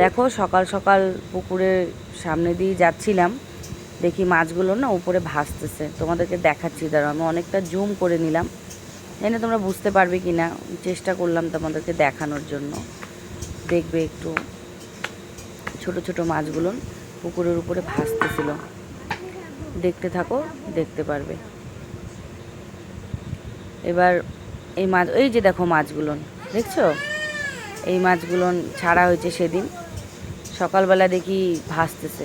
দেখো, সকাল সকাল পুকুরের সামনে দিয়ে যাচ্ছিলাম। দেখি মাছগুলো না উপরে ভাসতেছে। তোমাদেরকে দেখাচ্ছি, দাঁড়াও, আমি অনেকটা জুম করে নিলাম। এনে তোমরা বুঝতে পারবে কি না চেষ্টা করলাম তোমাদেরকে দেখানোর জন্য। দেখবে একটু ছোট ছোট মাছগুলো পুকুরের উপরে ভাসতেছিল। দেখতে থাকো, দেখতে পারবে। এবার এই মাছ, এই যে দেখো মাছগুলো, দেখছ? এই মাছগুলো ছাড়া হয়েছে সেদিন। সকালবেলা দেখি ভাসতেছে।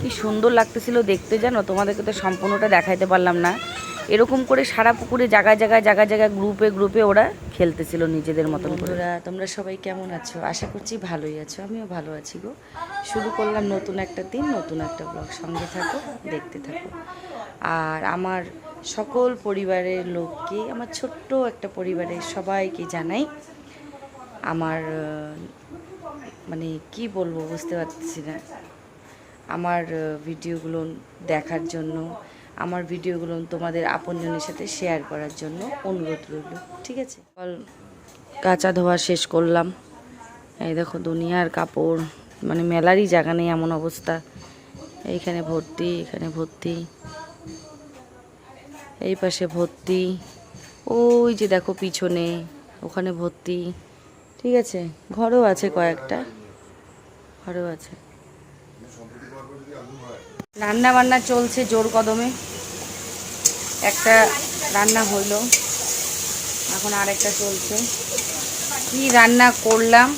কি সুন্দর লাগতেছিল দেখতে জানো? তোমাদেরকে তো সম্পূর্ণটা দেখাইতে পারলাম না। এরকম করে সারা পুকুরে জায়গায় জায়গায় জায়গায় জায়গায় গ্রুপে গ্রুপে ওরা খেলতেছিল নিজেদের মতন করে। তোমরা সবাই কেমন আছো? আশা করছি ভালোই আছো। আমিও ভালো আছি গো। শুরু করলাম নতুন একটা দিন, নতুন একটা ব্লগ সঙ্গে থাকো, দেখতে থাকো। আর আমার সকল পরিবারের লোককে, আমার ছোট্ট একটা পরিবারের সবাইকে জানাই আমার মানে কি বলব বুঝতে পারছি না। আমার ভিডিওগুলো দেখার জন্য, আমার ভিডিওগুলো তোমাদের আপনজনের সাথে শেয়ার করার জন্য অনুরোধ রইল, ঠিক আছে? ফল কাঁচা ধোয়া শেষ করলাম। এই দেখো দুনিয়ার কাপড় মানে মেলারই জায়গা নেই এমন অবস্থা। এইখানে ভর্তি, এখানে ভর্তি। এই পাশে ভর্তি। ওই যে দেখো পিছনে, ওখানে ভর্তি। ঠিক আছে, ঘরও আছে কয়েকটা। ঘরও আছে। রান্না বান্না চলছে জোর কদমে। একটা রান্না হইল এখন আরেকটা চলছে। কি রান্না করলাম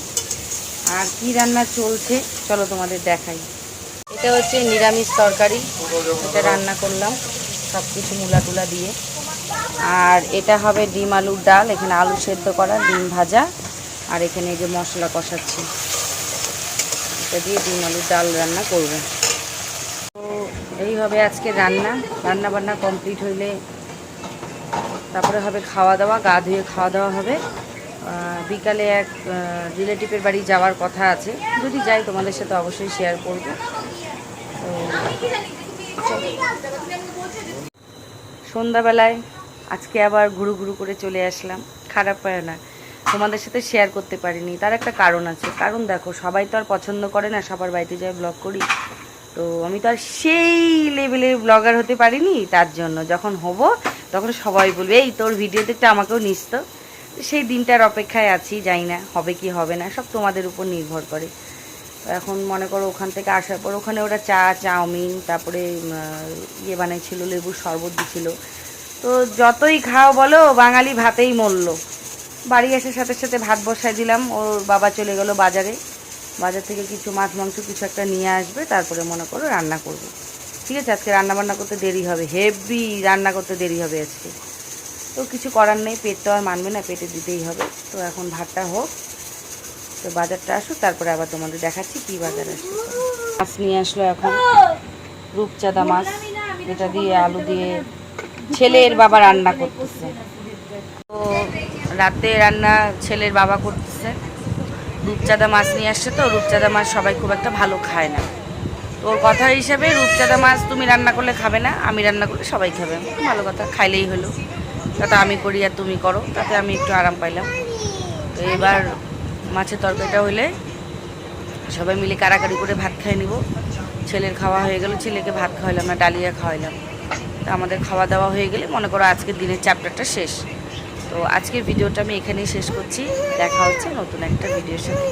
আর কি রান্না চলছে, চলো তোমাদের দেখাই। এটা হচ্ছে নিরামিষ তরকারি, এটা রান্না করলাম সব কিছু মূলা টুলা দিয়ে। আর এটা হবে ডিম আলুর ডাল, এখানে আলু সেদ্ধ করা, ডিম ভাজা। আর এখানে এই যে মশলা কষাচ্ছি। এটা দিয়ে ডিম আলুর ডাল রান্না করব। তো এই হবে আজকে রান্না রান্না বান্না কমপ্লিট হইলে তারপরে হবে খাওয়া দাওয়া গা ধুয়ে খাওয়া দাওয়া হবে বিকালে এক রিলেটিভের বাড়ি যাওয়ার কথা আছে। যদি যাই তোমাদের সাথে অবশ্যই শেয়ার করব। সন্ধ্যাবেলায় আজকে আবার ঘুরু ঘুরু করে চলে আসলাম। খারাপ হয় না। তোমাদের সাথে শেয়ার করতে পারিনি। তার একটা কারণ আছে। কারণ দেখো, সবাই তো আর পছন্দ করে না, সবার বাড়িতে যাই ব্লগ করি। তো আমি তো আর সেই লেভেলের ব্লগার হতে পারিনি, তার জন্য। যখন হব, তখন সবাই বলবে, এই তোর ভিডিওতে একটু আমাকেও নিস তো। সেই দিনটার অপেক্ষায় আছি যাই না হবে কি হবে না, সব তোমাদের উপর নির্ভর করে। এখন মনে করো, ওখান থেকে আসার পর ওখানে ওরা চা, চাউমিন, তারপরে ইয়ে বানাইছিল লেবুর শরবত দিছিল। তো যতই খাও বলো, বাঙালি ভাতেই মরল। বাড়ি আসার সাথে সাথে ভাত বসায় দিলাম। ওর বাবা চলে গেল বাজারে। বাজার থেকে কিছু মাছ, মাংস কিছু একটা নিয়ে আসবে, তারপরে মনে করো রান্না করব। ঠিক আছে, আজকে রান্না বান্না করতে দেরি হবে। হেভি রান্না করতে দেরি হবে আজকে। তো কিছু করার নেই, পেট তো আর মানবে না, পেটে দিতেই হবে। তো এখন ভাতটা হোক, তো বাজারটা আসুক, তারপরে আবার তোমাদের দেখাচ্ছি কি বাজার আসছে। মাছ নিয়ে আসলো এখন, রূপচাঁদা মাছ। এটা দিয়ে আলু দিয়ে ছেলের বাবা রান্না করতেছে। রাতে রান্না ছেলের বাবা করতেছে। রূপচাঁদা মাছ নিয়ে আসছে তো, রূপচাঁদা মাছ সবাই খুব একটা ভালো খায় না। তো ওর কথা হিসেবে রূপচাঁদা মাছ তুমি রান্না করলে খাবে না, আমি রান্না করলে সবাই খাবে। ভালো কথা, খাইলেই হলো। তাতে আমি করি আর তুমি করো, তাতে আমি একটু আরাম পাইলাম। তো এবার মাছের তরকারিটা হলে সবাই মিলে কারাকারি করে ভাত খেয়ে নিব। ছেলের খাওয়া হয়ে গেল, ছেলেকে ভাত খাওয়াইলাম না, ডালিয়া খাওয়াইলাম। তো আমাদের খাওয়া দাওয়া হয়ে গেলে মনে করো আজকের দিনের চ্যাপ্টারটা শেষ। তো আজকের ভিডিওটা আমি এখানেই শেষ করছি। দেখা হচ্ছে নতুন একটা ভিডিওর সাথে।